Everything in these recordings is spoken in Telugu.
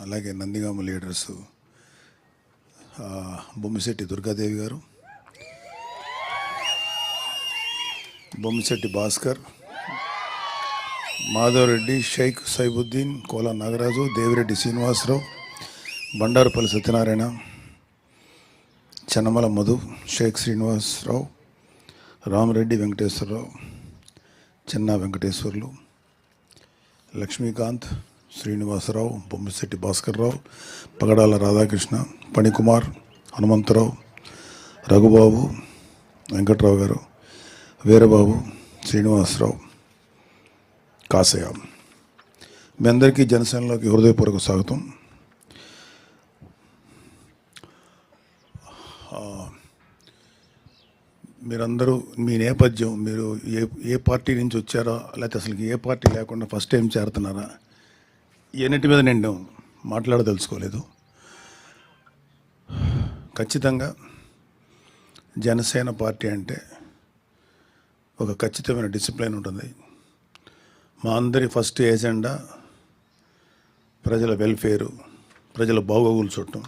అలాగే నందిగామ లీడర్స్ బొమ్మిశెట్టి దుర్గాదేవి గారు బొమ్మిశెట్టి భాస్కర్ మాధవరెడ్డి షేక్ సైబుద్దీన్ కోల నాగరాజు దేవిరెడ్డి శ్రీనివాసరావు బండారుపల్లి సత్యనారాయణ చెన్నమల మధు షేక్ శ్రీనివాసరావు రామరెడ్డి వెంకటేశ్వరరావు చిన్న వెంకటేశ్వర్లు లక్ష్మీకాంత్ శ్రీనివాసరావు బొమ్మిశెట్టి భాస్కర్రావు పగడాల రాధాకృష్ణ పణికుమార్ హనుమంతరావు రఘుబాబు వెంకట్రావు గారు వీరబాబు శ్రీనివాసరావు కాసయ్య మీ అందరికీ జనసేనలోకి హృదయపూర్వక స్వాగతం. మీరందరూ మీ నేపథ్యం మీరు ఏ ఏ పార్టీ నుంచి వచ్చారా లేకపోతే అసలు ఏ పార్టీ లేకుండా ఫస్ట్ టైం చేరుతున్నారా? ఎన్నిటి మీద నేను మాట్లాడదలుచుకోలేదు. ఖచ్చితంగా జనసేన పార్టీ అంటే ఒక ఖచ్చితమైన డిసిప్లిన్ ఉంటుంది. మా అందరి ఫస్ట్ ఏజెండా ప్రజల వెల్ఫేరు ప్రజల బాగోగులు చూడటం.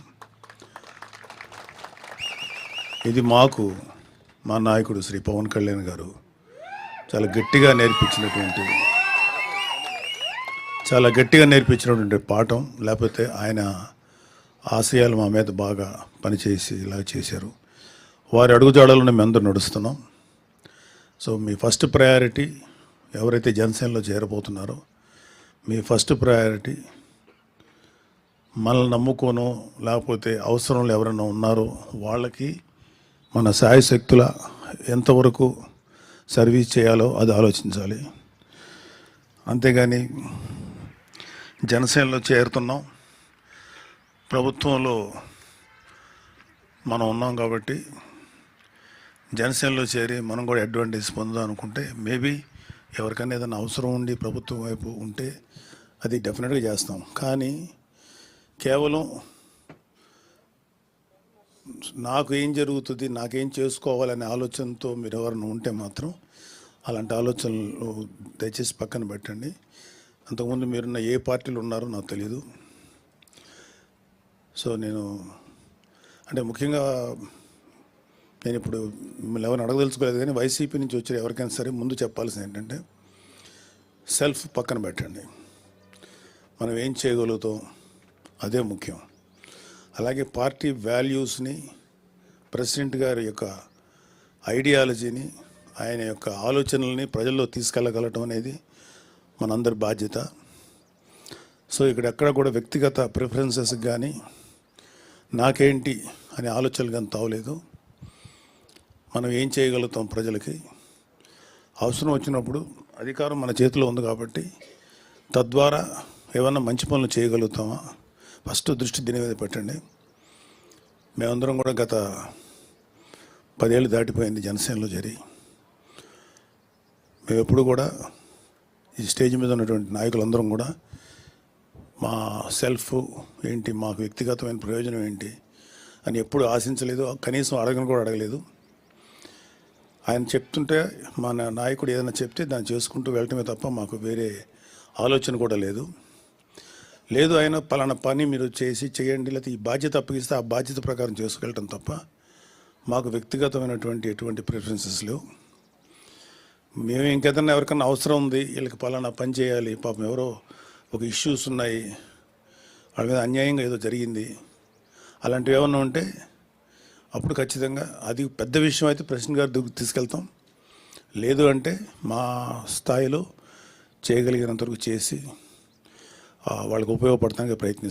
ఇది మాకు మా నాయకుడు శ్రీ పవన్ కళ్యాణ్ గారు చాలా గట్టిగా నేర్పించినటువంటి చాలా గట్టిగా నేర్పించినటువంటి పాఠం లేకపోతే ఆయన ఆశయాలు మా మీద బాగా పనిచేసి ఇలా చేశారు. వారి అడుగుజాడలను మేము అందరూ నడుస్తున్నాం. సో మీ ఫస్ట్ ప్రయారిటీ ఎవరైతే జనసేనలో చేరబోతున్నారో మీ ఫస్ట్ ప్రయారిటీ మనల్ని నమ్ముకోనో లేకపోతే అవసరంలో ఎవరైనా ఉన్నారో వాళ్ళకి మన శాయశక్తుల ఎంతవరకు సర్వీస్ చేయాలో అది ఆలోచించాలి. అంతేగాని జనసేనలో చేరుతున్నాం. ప్రభుత్వంలో మనం ఉన్నాం కాబట్టి జనసేనలో చేరి మనం కూడా అడ్వాంటేజ్ పొందుదాం అనుకుంటే మేబీ ఎవరికైనా ఏదైనా అవసరం ఉండి ప్రభుత్వం వైపు ఉంటే అది డెఫినెట్గా చేస్తాం. కానీ కేవలం నాకు ఏం జరుగుతుంది నాకేం చేసుకోవాలనే ఆలోచనతో మీరు ఎవరైనా ఉంటే మాత్రం అలాంటి ఆలోచనలు దయచేసి పక్కన పెట్టండి. అంతకుముందు మీరున్న ఏ పార్టీలు ఉన్నారో నాకు తెలియదు సో నేను అంటే ముఖ్యంగా నేను ఇప్పుడు మిమ్మల్ని ఎవరిని అడగదలుచుకోలేదు కానీ వైసీపీ నుంచి వచ్చిన ఎవరికైనా సరే ముందు చెప్పాల్సింది ఏంటంటే సెల్ఫ్ పక్కన పెట్టండి. మనం ఏం చేయగలుగుతాం? అదే ముఖ్యం. అలాగే పార్టీ వాల్యూస్ని ప్రెసిడెంట్ గారి యొక్క ఐడియాలజీని ఆయన యొక్క ఆలోచనల్ని ప్రజల్లో తీసుకెళ్ళగలటం అనేది మనందరి బాధ్యత. సో ఇక్కడ ఎక్కడ కూడా వ్యక్తిగత ప్రిఫరెన్సెస్ కానీ నాకేంటి అనే ఆలోచనలు కానీ తావలేదు. మనం ఏం చేయగలుగుతాం ప్రజలకి? అవసరం వచ్చినప్పుడు అధికారం మన చేతిలో ఉంది కాబట్టి తద్వారా ఏమన్నా మంచి పనులు చేయగలుగుతామా? ఫస్ట్ దృష్టి దీని మీద పెట్టండి. మేమందరం కూడా గత పదేళ్ళు దాటిపోయింది జనసేనలో చేరి. మేము ఎప్పుడు కూడా ఈ స్టేజ్ మీద ఉన్నటువంటి నాయకులందరం కూడా మా సెల్ఫ్ ఏంటి మాకు వ్యక్తిగతమైన ప్రయోజనం ఏంటి అని ఎప్పుడు ఆశించలేదు. కనీసం అడగను కూడా అడగలేదు. ఆయన చెప్తుంటే మన నాయకుడు ఏదైనా చెప్తే దాన్ని చేసుకుంటూ వెళ్ళటమే తప్ప మాకు వేరే ఆలోచన కూడా లేదు. లేదు ఆయన పలానా పని మీరు చేసి చేయండి లేకపోతే ఈ బాధ్యత అప్పగిస్తే ఆ బాధ్యత ప్రకారం చేసుకెళ్ళటం తప్ప మాకు వ్యక్తిగతమైనటువంటి ఎటువంటి ప్రిఫరెన్సెస్ లేవు. మేము ఇంకేదన్నా ఎవరికన్నా అవసరం ఉంది వీళ్ళకి పలానా పని చేయాలి పాపం ఎవరో ఒక ఇష్యూస్ ఉన్నాయి వాళ్ళ మీద అన్యాయంగా ఏదో జరిగింది అలాంటివి ఏమన్నా ఉంటే అప్పుడు ఖచ్చితంగా అది పెద్ద విషయం అయితే ప్రెసిడెంట్ గారి దగ్గరికి తీసుకెళ్తాం. లేదు అంటే మా స్థాయిలో చేయగలిగినంత వరకు చేసి వాళ్ళకు వాళ్ళకి ఉపయోగపడటానికి ప్రయత్నిస్తాం.